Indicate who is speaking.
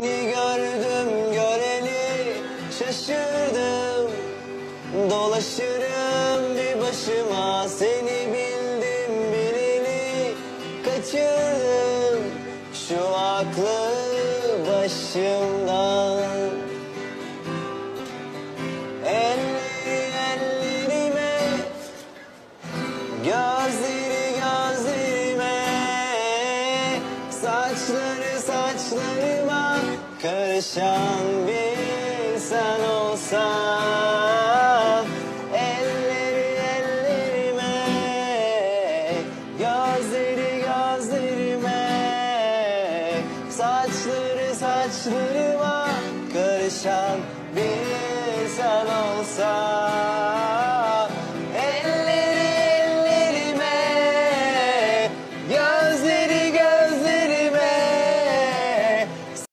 Speaker 1: Seni gördüm göreli şaşırdım. Dolaşırım bir başıma. Seni bildim bileli Kaçırdım. Şu aklı başımdan. Elleri ellerime Gözleri gözlerime. Saçları saçlarıma Karışan bir sen olsan Elleri ellerime Gözleri gözlerime Saçları saçlarıma Karışan bir sen olsan